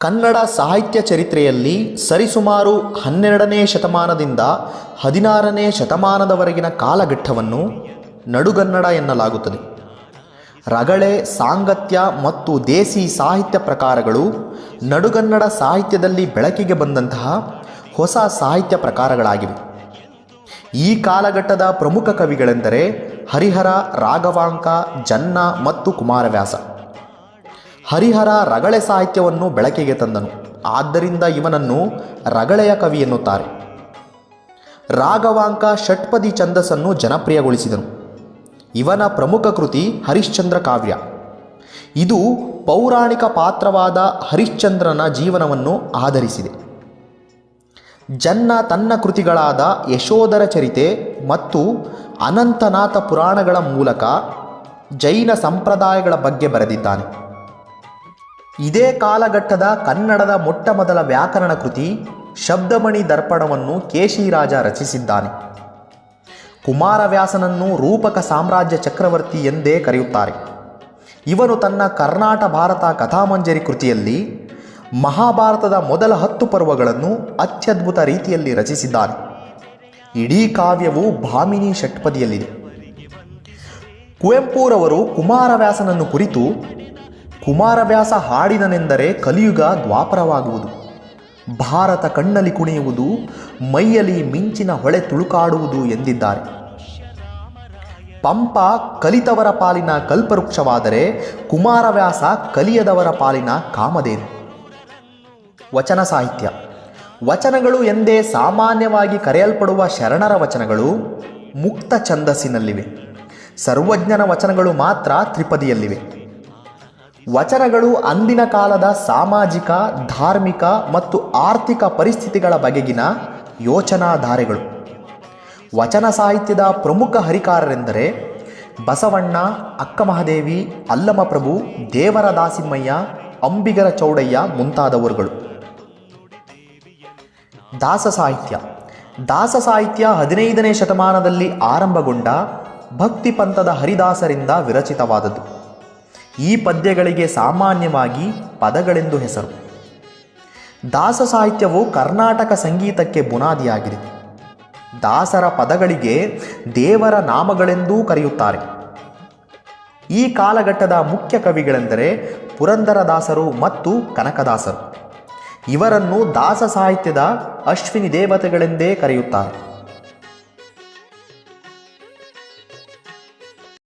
ಕನ್ನಡ ಸಾಹಿತ್ಯ ಚರಿತ್ರೆಯಲ್ಲಿ ಸರಿಸುಮಾರು ಹನ್ನೆರಡನೇ ಶತಮಾನದಿಂದ ಹದಿನಾರನೇ ಶತಮಾನದವರೆಗಿನ ಕಾಲಘಟ್ಟವನ್ನು ನಡುಗನ್ನಡ ಎನ್ನಲಾಗುತ್ತದೆ. ರಗಳೆ, ಸಾಂಗತ್ಯ ಮತ್ತು ದೇಸಿ ಸಾಹಿತ್ಯ ಪ್ರಕಾರಗಳು ನಡುಗನ್ನಡ ಸಾಹಿತ್ಯದಲ್ಲಿ ಬೆಳಕಿಗೆ ಬಂದಂತಹ ಹೊಸ ಸಾಹಿತ್ಯ ಪ್ರಕಾರಗಳಾಗಿವೆ. ಈ ಕಾಲಘಟ್ಟದ ಪ್ರಮುಖ ಕವಿಗಳೆಂದರೆ ಹರಿಹರ, ರಾಘವಾಂಕ, ಜನ್ನ ಮತ್ತು ಕುಮಾರವ್ಯಾಸ. ಹರಿಹರ ರಗಳೆ ಸಾಹಿತ್ಯವನ್ನು ಬೆಳಕಿಗೆ ತಂದನು. ಆದ್ದರಿಂದ ಇವನನ್ನು ರಗಳೆಯ ಕವಿ ಎನ್ನುತ್ತಾರೆ. ರಾಘವಾಂಕ ಷಟ್ಪದಿ ಛಂದಸ್ಸನ್ನು ಜನಪ್ರಿಯಗೊಳಿಸಿದನು. ಇವನ ಪ್ರಮುಖ ಕೃತಿ ಹರಿಶ್ಚಂದ್ರ ಕಾವ್ಯ. ಇದು ಪೌರಾಣಿಕ ಪಾತ್ರವಾದ ಹರಿಶ್ಚಂದ್ರನ ಜೀವನವನ್ನು ಆಧರಿಸಿದೆ. ಜನ್ನ ತನ್ನ ಕೃತಿಗಳಾದ ಯಶೋಧರ ಚರಿತೆ ಮತ್ತು ಅನಂತನಾಥ ಪುರಾಣಗಳ ಮೂಲಕ ಜೈನ ಸಂಪ್ರದಾಯಗಳ ಬಗ್ಗೆ ಬರೆದಿದ್ದಾನೆ. ಇದೇ ಕಾಲಘಟ್ಟದ ಕನ್ನಡದ ಮೊಟ್ಟ ಮೊದಲ ವ್ಯಾಕರಣ ಕೃತಿ ಶಬ್ದಮಣಿ ದರ್ಪಣವನ್ನು ಕೇಶಿರಾಜ ರಚಿಸಿದ್ದಾನೆ. ಕುಮಾರವ್ಯಾಸನನ್ನು ರೂಪಕ ಸಾಮ್ರಾಜ್ಯ ಚಕ್ರವರ್ತಿ ಎಂದೇ ಕರೆಯುತ್ತಾರೆ. ಇವನು ತನ್ನ ಕರ್ನಾಟ ಭಾರತ ಕಥಾಮಂಜರಿ ಕೃತಿಯಲ್ಲಿ ಮಹಾಭಾರತದ ಮೊದಲ ಹತ್ತು ಪರ್ವಗಳನ್ನು ಅತ್ಯದ್ಭುತ ರೀತಿಯಲ್ಲಿ ರಚಿಸಿದ್ದಾನೆ. ಇಡೀ ಕಾವ್ಯವು ಭಾಮಿನಿ ಷಟ್ಪದಿಯಲ್ಲಿದೆ. ಕುವೆಂಪುರವರು ಕುಮಾರವ್ಯಾಸನನ್ನು ಕುರಿತು ಕುಮಾರವ್ಯಾಸ ಹಾಡಿದನೆಂದರೆ ಕಲಿಯುಗ ದ್ವಾಪರವಾಗುವುದು. ಭಾರತ ಕಣ್ಣಲ್ಲಿ ಕುಣಿಯುವುದು, ಮೈಯಲ್ಲಿ ಮಿಂಚಿನ ಹೊಳೆ ತುಳುಕಾಡುವುದು ಎಂದಿದ್ದಾರೆ. ಪಂಪ ಕಲಿತವರ ಪಾಲಿನ ಕಲ್ಪವೃಕ್ಷವಾದರೆ ಕುಮಾರವ್ಯಾಸ ಕಲಿಯದವರ ಪಾಲಿನ ಕಾಮಧೇನು. ವಚನ ಸಾಹಿತ್ಯ. ವಚನಗಳು ಎಂದೇ ಸಾಮಾನ್ಯವಾಗಿ ಕರೆಯಲ್ಪಡುವ ಶರಣರ ವಚನಗಳು ಮುಕ್ತ ಛಂದಸ್ಸಿನಲ್ಲಿವೆ. ಸರ್ವಜ್ಞನ ವಚನಗಳು ಮಾತ್ರ ತ್ರಿಪದಿಯಲ್ಲಿವೆ. ವಚನಗಳು ಅಂದಿನ ಕಾಲದ ಸಾಮಾಜಿಕ, ಧಾರ್ಮಿಕ ಮತ್ತು ಆರ್ಥಿಕ ಪರಿಸ್ಥಿತಿಗಳ ಬಗೆಗಿನ ಯೋಚನಾಧಾರೆಗಳು. ವಚನ ಸಾಹಿತ್ಯದ ಪ್ರಮುಖ ಹರಿಕಾರರೆಂದರೆ ಬಸವಣ್ಣ, ಅಕ್ಕಮಹಾದೇವಿ, ಅಲ್ಲಮಪ್ರಭು ದೇವರ ದಾಸಿಮ್ಮಯ್ಯ ಅಂಬಿಗರ ಚೌಡಯ್ಯ ಮುಂತಾದವರುಗಳು. ದಾಸ ಸಾಹಿತ್ಯ. ದಾಸ ಸಾಹಿತ್ಯ ಹದಿನೈದನೇ ಶತಮಾನದಲ್ಲಿ ಆರಂಭಗೊಂಡ ಭಕ್ತಿ ಪಂಥದ ಹರಿದಾಸರಿಂದ ವಿರಚಿತವಾದದ್ದು. ಈ ಪದ್ಯಗಳಿಗೆ ಸಾಮಾನ್ಯವಾಗಿ ಪದಗಳೆಂದು ಹೆಸರು. ದಾಸ ಸಾಹಿತ್ಯವು ಕರ್ನಾಟಕ ಸಂಗೀತಕ್ಕೆ ಬುನಾದಿಯಾಗಿದೆ. ದಾಸರ ಪದಗಳಿಗೆ ದೇವರ ನಾಮಗಳೆಂದೂ ಕರೆಯುತ್ತಾರೆ. ಈ ಕಾಲಘಟ್ಟದ ಮುಖ್ಯ ಕವಿಗಳೆಂದರೆ ಪುರಂದರದಾಸರು ಮತ್ತು ಕನಕದಾಸರು. ಇವರನ್ನು ದಾಸ ಸಾಹಿತ್ಯದ ಅಶ್ವಿನಿ ದೇವತೆಗಳೆಂದೇ ಕರೆಯುತ್ತಾರೆ.